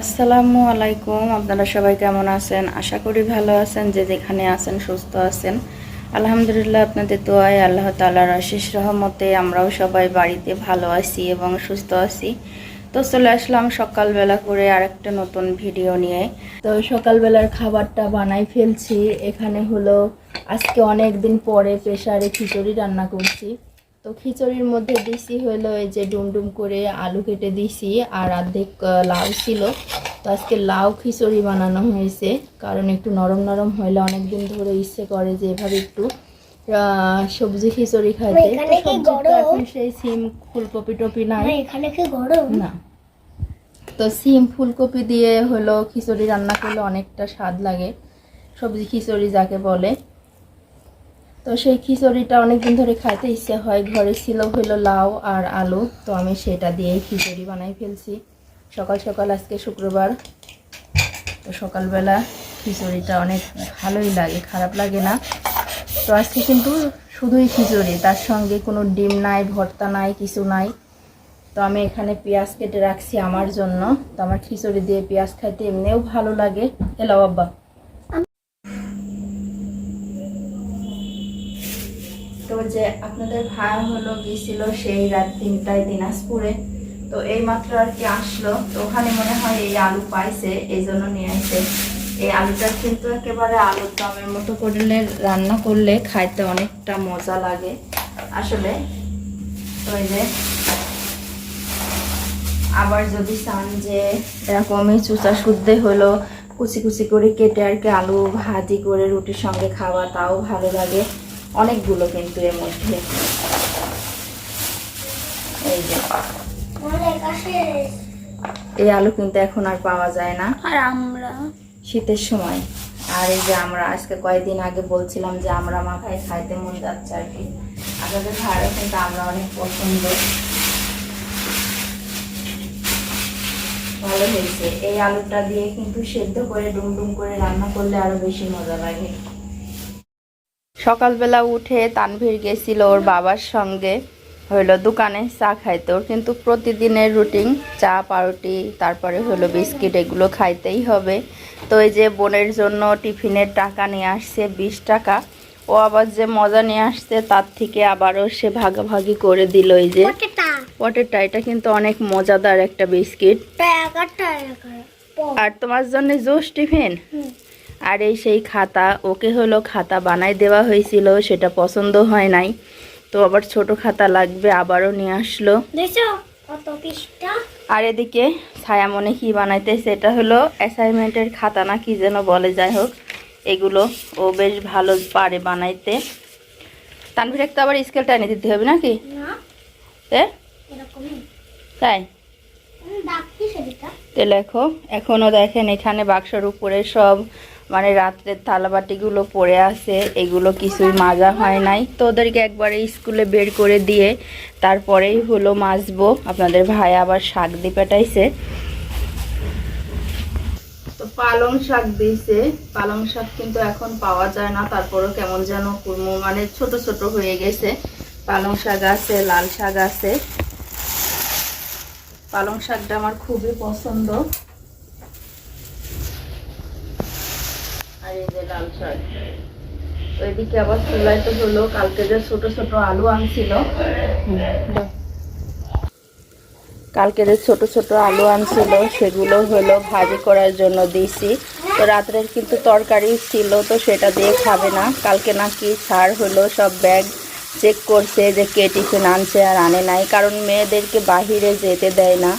আসসালামু আলাইকুম, আপনারা সবাই কেমন আছেন? আশা করি ভালো আছেন, যে যেখানে আছেন সুস্থ আছেন। আলহামদুলিল্লাহ, আপনাদের দোয়ায় আল্লাহ তালার আশিস রহমতে আমরাও সবাই বাড়িতে ভালো আছি এবং সুস্থ আছি। তো চলে আসলাম সকালবেলা করে আরেকটা নতুন ভিডিও নিয়ে। তো সকালবেলার খাবারটা বানাই ফেলছি। এখানে হলো আজকে অনেক দিন পরে প্রেশারে খিচুড়ি রান্না করছি। তো খিচুড়ির মধ্যে দিছি হলো এই যে ডুমডুম করে আলু কেটে দিছি আর অর্ধেক লাউ ছিল। তো আজকে লাউ খিচুড়ি বানানো হয়েছে কারণ একটু নরম নরম হইলে অনেক দিন ধরে ইচ্ছে করে যে এভাবে একটু সবজি খিচুড়ি খাইতে। এখানে সেই সিম ফুলকপি টপি নাই। না, এখানে কি গরম? না। তো সিম ফুলকপি দিয়ে হলো খিচুড়ি রান্না করলে অনেকটা স্বাদ লাগে। সবজি খিচুড়ি যাকে বলে। তো সেই খিচুড়িটা অনেকদিন ধরে খাইতে ইচ্ছে হয়। ঘরে ছিল হলো লাউ আর আলু, তো আমি সেটা দিয়েই খিচুড়ি বানাই ফেলছি। সকাল সকাল আজকে শুক্রবার, তো সকালবেলা খিচুড়িটা অনেক ভালোই লাগে, খারাপ লাগে না। তো আজকে কিন্তু শুধুই খিচুড়ি, তার সঙ্গে কোনো ডিম নাই, ভর্তা নাই, কিছু নাই। তো আমি এখানে পেঁয়াজ কেটে রাখছি আমার জন্য। তো আমার খিচুড়ি দিয়ে পেঁয়াজ খাইতে এমনিও ভালো লাগে। এলাও আব্বা। যে আপনাদের ভাই হলো গিয়েছিল সেই রাত তিনটায় দিনাজপুরে। তো এই মাত্র আর কি আসলো। তো ওখানে মনে হয় এই আলু পাইছে, এই জন্য নিয়ে আসে এই আলুটা কিন্তু একেবারে আলুর দমের মতো করলে রান্না করলে খাইতে অনেকটা মজা লাগে আসলে। তো এই যে, আবার যদি চান যে এরকমই চুচা শুদ্ধে হলো কুচি কুচি করে কেটে আর কি আলু ভাজি করে রুটির সঙ্গে খাওয়া, তাও ভালো লাগে। অনেকগুলো কিন্তু এর মধ্যে। এই যে। এই আলু কিন্তু এখন আর পাওয়া যায় না। আর আমরা। শীতের সময়। আর এই যে আমরা আজকে কয়েকদিন আগে বলছিলাম যে আমরা মাখায় খাইতে মন যাচ্ছে আর কি। আপনাদের ভাড়া কিন্তু আমরা অনেক পছন্দ। ভালো হয়েছে। এই আলুটা দিয়ে কিন্তু সেদ্ধ করে ডুমডুম করে রান্না করলে আরও বেশি মজা লাগে। সকালবেলা উঠে তানভীর গেছিল ওর বাবার সঙ্গে। হইল দোকানে চা খাইতে। ওর কিন্তু প্রতিদিনের রুটিন চা পাউরুটি তারপরে হলো বিস্কিট এগুলো খাইতেই হবে। তো এই যে বোনের জন্য টিফিনের টাকা নিয়ে আসছে বিশ টাকা। ও আবার যে মজা নিয়ে আসছে তার থেকে আবারও সে ভাগাভাগি করে দিল এই যে পটেরটা এটা কিন্তু অনেক মজাদার একটা বিস্কিট। আর তোমার জন্য জুস টিফিন? আর এই সেই খাতা ওকে হলো খাতা বানাই দেওয়া হয়েছিল সেটা পছন্দ হয় নাই। তো আবার ছোট খাতা লাগবে আবারও নিয়ে আসলো। আর এদিকে ছায়ামনে কি বানাইতে সেটা হলো অ্যাসাইনমেন্টের খাতা না কি যেন বলে যাই হোক এগুলো ও বেশ ভালো পারে বানাইতে। তানভীর একটা আবার স্কেলটা এনে দিতে হবে নাকি? তাই? তো লেখো এখনও দেখেন এখানে বাক্সর উপরে সব মানে রাত্রের থালাবাটিগুলো পড়ে আছে, এগুলো কিছুই মাজা হয় নাই। তো ওদেরকে একবারে স্কুলে বের করে দিয়ে তারপরেই হলো মাজবো। আপনাদের ভাই আবার শাক দিয়ে পেটাইছে। তো পালং শাক দিয়েছে। পালং শাক কিন্তু এখন পাওয়া যায় না, তারপরও কেমন যেন কুরমো মানে ছোট ছোট হয়ে গেছে। পালং শাক আছে, লাল শাক আছে। পালং শাকটা আমার খুবই পছন্দ। কালকে যে ছোট ছোট আলু আনছিল। সেগুলো হলো ভাজি করার জন্য দিয়েছি তো রাত্রের কিন্তু তরকারি ছিল, তো সেটা দিয়ে খাবে না। কালকে নাকি সার হলো সব ব্যাগ চেক করছে যে কে টিফিন আনছে আর আনে নাই, কারণ মেয়েদেরকে বাহিরে যেতে দেয় না।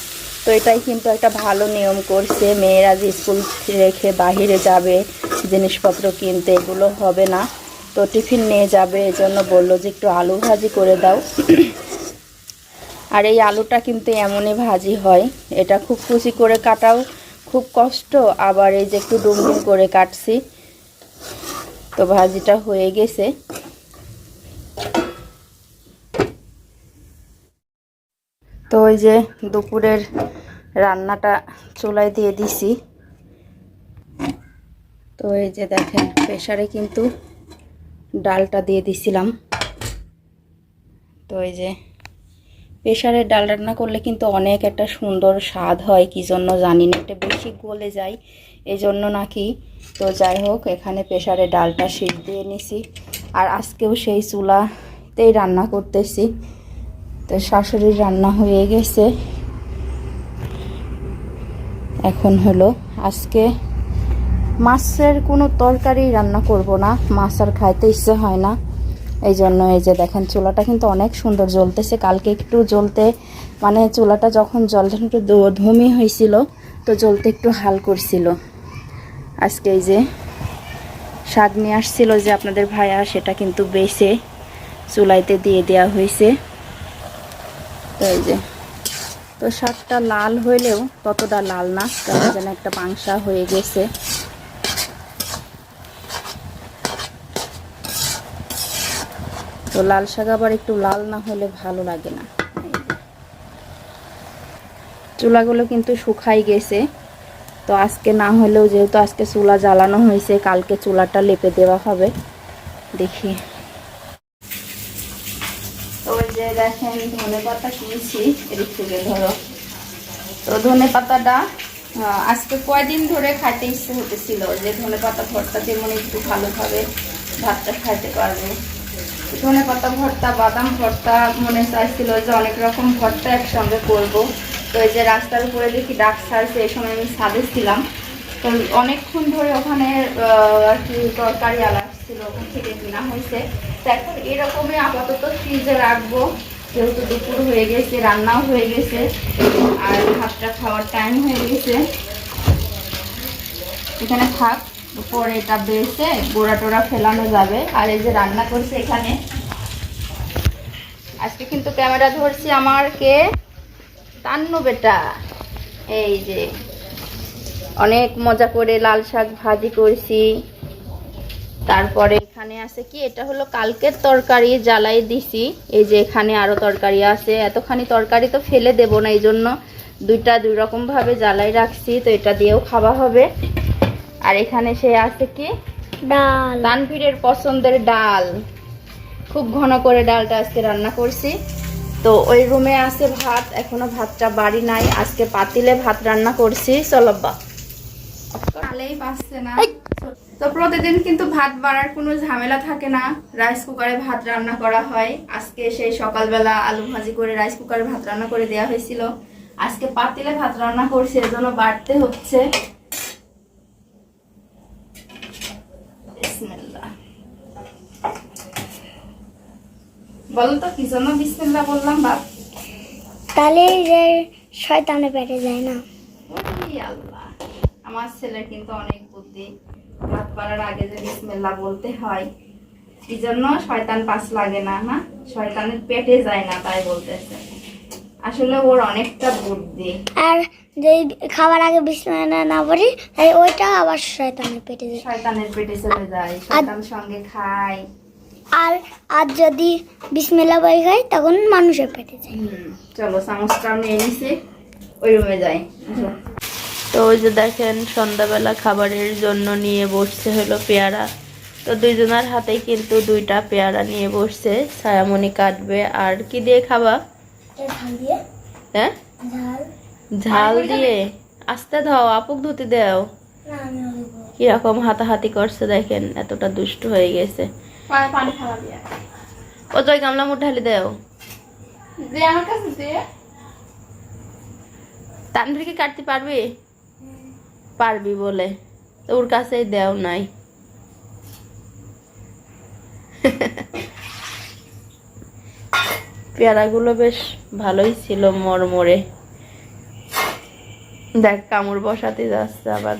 তো এটাই কিন্তু একটা ভালো নিয়ম করছে, মেয়েরা যে স্কুল রেখে বাহিরে যাবে জিনিসপত্র কিনতে, এগুলো হবে না। তো টিফিন নিয়ে যাবে এজন্য বলল যে একটু আলু ভাজি করে দাও। আর এই আলুটা কিন্তু এমনই ভাজি হয়, এটা খুব কুচি করে কাটাও, খুব কষ্ট। আবার এই যে একটু ডুমডুম করে কাটছি, তো ভাজিটা হয়ে গেছে। তো ওই যে দুপুরের রান্নাটা চুলায় দিয়ে দিছি। তো এই যে দেখেন প্রেশারে কিন্তু ডালটা দিয়ে দিছিলাম। তো এই যে প্রেশারের ডাল রান্না করলে কিন্তু অনেক একটা সুন্দর স্বাদ হয়, কি জন্য জানি না, একটা বেশি গলে যায় এই জন্য নাকি। তো যাই হোক, এখানে প্রেশারে ডালটা সিদ্ধ দিয়ে নিছি। আর আজকেও সেই চুলাতেই রান্না করতেছি। তো শাশুড়ির রান্না হয়ে গেছে। এখন হলো আজকে মাছের কোনো তরকারি রান্না করব না। মাছ আর খাইতে ইচ্ছে হয় না। এই জন্য এই যে দেখেন, চুলাটা কিন্তু অনেক সুন্দর জ্বলতেছে। কালকে একটু জ্বলতে মানে চুলাটা যখন জলটা একটু ধুমি হয়েছিল, তো জ্বলতে একটু হাল করছিল। আজকে এই যে শাক নিয়ে আসছিল যে আপনাদের ভাইয়া, সেটা কিন্তু বেছে চুলাইতে দিয়ে দেওয়া হয়েছে। তো এই যে, তো শাকটা লাল হইলেও ততটা লাল না কেমন যেন একটা পাংসা হয়ে গেছে। তো লাল শাক আবার একটু লাল না হলে ভালো লাগে না। চুলাগুলো কিন্তু শুকাই গেছে। তো আজকে না হলেও যেহেতু আজকে চুলা জ্বালানো হয়েছে, কালকে চুলাটা লেপে দেওয়া হবে। দেখি। তো যে দেখেন ধনে পাতা কিনছি, এদিক থেকে ধরো। তো ধনে পাতাটা আজকে কয়দিন ধরে খাইতে ইচ্ছে হতেছিল যে ধনে পাতা ভর্তা দিয়ে মনে একটু ভালোভাবে ভাতটা খাইতে পারব। ধনে পাতা ভর্তা, বাদাম ভর্তা, মনে চাইছিল যে অনেক রকম ভর্তা একসঙ্গে করব। তো এই যে রাস্তার উপরে দেখি ডাক ছাড়ছে, এই সময় আমি ছাদে ছিলাম তো অনেকক্ষণ ধরে ওখানে আর কি তরকারি আলা ছিল, ওখান থেকে কেনা হয়েছে। তো এখন এরকমই আপাতত ফ্রিজে রাখব, যেহেতু দুপুর হয়ে গেছে, রান্নাও হয়ে গেছে, আর ভাতটা খাওয়ার টাইম হয়ে গেছে। এখানে থাক। পরে এটা বেছে গোড়া টোড়া ফেলানো যাবে। আর এই যে রান্না করছে এখানে। আজকে কিন্তু ক্যামেরা ধরছি আমার কে? তান্নু বেটা। এই যে অনেক মজা করে লাল শাক ভাজি করছি। তারপরে এখানে আছে কি? এটা হলো কালকের তরকারি, জ্বালাই দিছি। এই যে এখানে আরও তরকারি আছে। এতখানি তরকারি তো ফেলে দেব না এই জন্য দুইটা দুই রকম ভাবে জ্বালাই রাখছি। তো এটা দিয়েও খাওয়া হবে। আর এখানে সে আছে কি? ডাল। তানভীরের পছন্দের ডাল। খুব ঘন করে ডালটা আজকে রান্না করছি। তো ওই রুমে আছে ভাত এখনও ভাতটা বাড়ি নাই। আজকে পাতিলে ভাত রান্না করছি। চলব্বা আলেই পাচ্ছে না। তো প্রতিদিন কিন্তু ভাত বাড়ার কোনো ঝামেলা থাকে না। রাইস কুকারে ভাত রান্না করা হয়। আজকে সেই সকালবেলা আলু ভাজি করে রাইস কুকারে ভাত রান্না করে দেওয়া হয়েছিল। আজকে পাতিলে ভাত রান্না করছি এজন্য বাড়তে হচ্ছে। বলো তো কি জন্য বিসমিল্লাহ বললাম বাপ? তাহলে যে শয়তানে পেটে যায় না। আল্লাহ আমার ছেলের কিন্তু অনেক বুদ্ধি। ভাত পাড়ার আগে যে বিসমিল্লাহ বলতে হয় কি জন্য? শয়তান পাস লাগে না না? শয়তানের পেটে যায় না তাই বলতেছে। আসলে ওর অনেকটা বুদ্ধি। আর যে খাবার আগে বিছানা না পড়ি ওইটা আবার শয়তানের পেটে যায়। শয়তানের পেটে চলে যায়। শয়তান সঙ্গে খায়। আর আর যদি বিসমিল্লা বই খাই তখন মানুষের পেটে যায়। চলো চামচটা নিয়ে নিছি। ওই রুমে যাই তো ওই যে দেখেন সন্ধ্যাবেলা খাবারের জন্য নিয়ে বসছে হলো পেয়ারা। তো দুইজনের হাতেই কিন্তু দুইটা পেয়ারা নিয়ে বসছে। ছায়ামণি কাটবে আর কি দিয়ে খাবা? হ্যাঁ? ঝাল। দিয়ে? আস্তে দাও আপুক ধুতে দাও। না আমি কীরকম হাতাহাতি করছে দেখেন এতটা দুষ্ট হয়ে গেছে। পানি খাওয়া দিয়ে ও জয় গামলা মুঠালি দাও যে আমার কাছে দে। তানভীর কি কাটতে পারবি? পারবি বলে। তো ওর কাছেই দেও নাই। পেয়ারাগুলো বেশ ভালোই ছিল মরমরে। দেখ কামড় বসাতে যাচ্ছে আবার।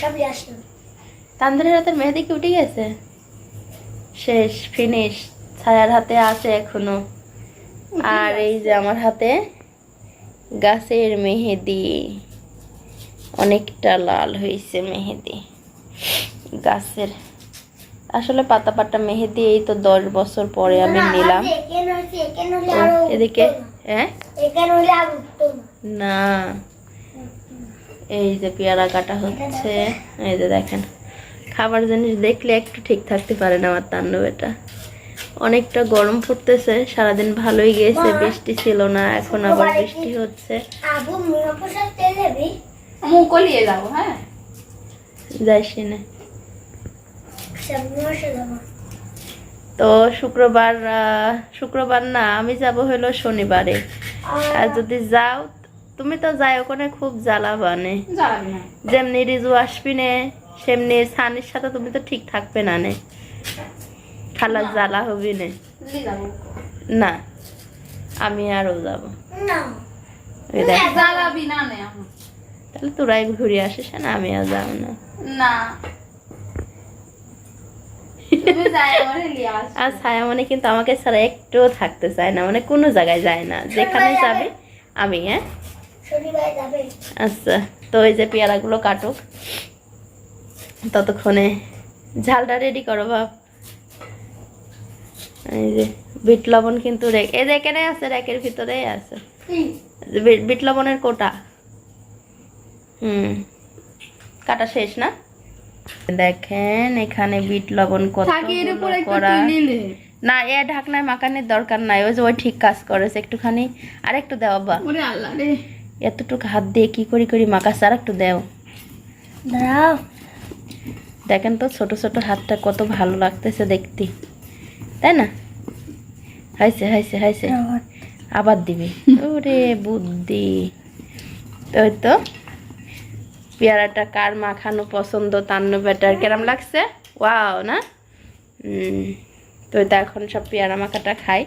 সবই আসলো। তানভীরের হাতের মেহেদি কি উঠে গেছে? শেষ ফিনিশ ছায়ার হাতে আছে এখনও। আর এই যে আমার হাতে গাছের মেহেদি। অনেকটা লাল হয়েছে মেহেদি। গাছের আসলে পাতা পাতা মেহেদি এই তো দশ বছর পরে আমি নিলাম। এদিকে হ্যাঁ? না। এই যে পেয়ারা কাটা হচ্ছে এই যে দেখেন খাবার জিনিস দেখলে একটু ঠিক থাকতে পারে না আমার তান্ডব এটা অনেকটা গরম পড়তেছে সারাদিন ভালোই গেছে বৃষ্টি ছিল না এখন আবার বৃষ্টি হচ্ছে। হ্যাঁ। যাইছি না দেবো তো শুক্রবার আহ, শুক্রবার না আমি যাব হলো শনিবারে। আর যদি যাও তুমি তো যাই ওখানে খুব জ্বালা বানে। যেমনি রিজু আসবি নে সেমনি সানির সাথে তুমি তো ঠিক থাকবে না নে। খালা জ্বালা হবি নে। না আমি আরও যাব। তাহলে তোরাই ঘুরে আসিস না আমি আর যাব না। আর ছায়া মানে কিন্তু আমাকে ছাড়া একটুও থাকতে চায় না মানে কোনো জায়গায় যায় না। যেখানে যাবে আমি হ্যাঁ? আচ্ছা তো এই যে পেয়ারাগুলো কাটুক। ততক্ষণে ঝালটা রেডি করো বাপ এই যে বিট লবণ কিন্তু এই যে এখানে আছে র্যাকের ভিতরেই আছে। বিট- লবণের কোটা। হুম। কাটা শেষ না? দেখেন এখানে বিট লবণ করা। না। এ ঢাকনায় মাখানোর দরকার নাই ওই যে ওই ঠিক কাজ করেছে একটুখানি আর একটু দেওয়া বা। আল্লাহ রে। এতটুকু হাত দিয়ে কি করি করি মাখাচ্ছে আর একটু দেও। দাও দেখেন তো ছোট ছোট হাতটা কত ভালো লাগতেছে দেখতে। তাই না? হাইছে হাইছে হাইছে আবার। দিবি। ওরে বুদ্ধি। তো তো পেয়ারাটা কার মাখানো পছন্দ তান্ন ব্যাটার কেরাম লাগছে? ওয়াও না? তো এখন সব পেয়ারা মাখাটা খাই।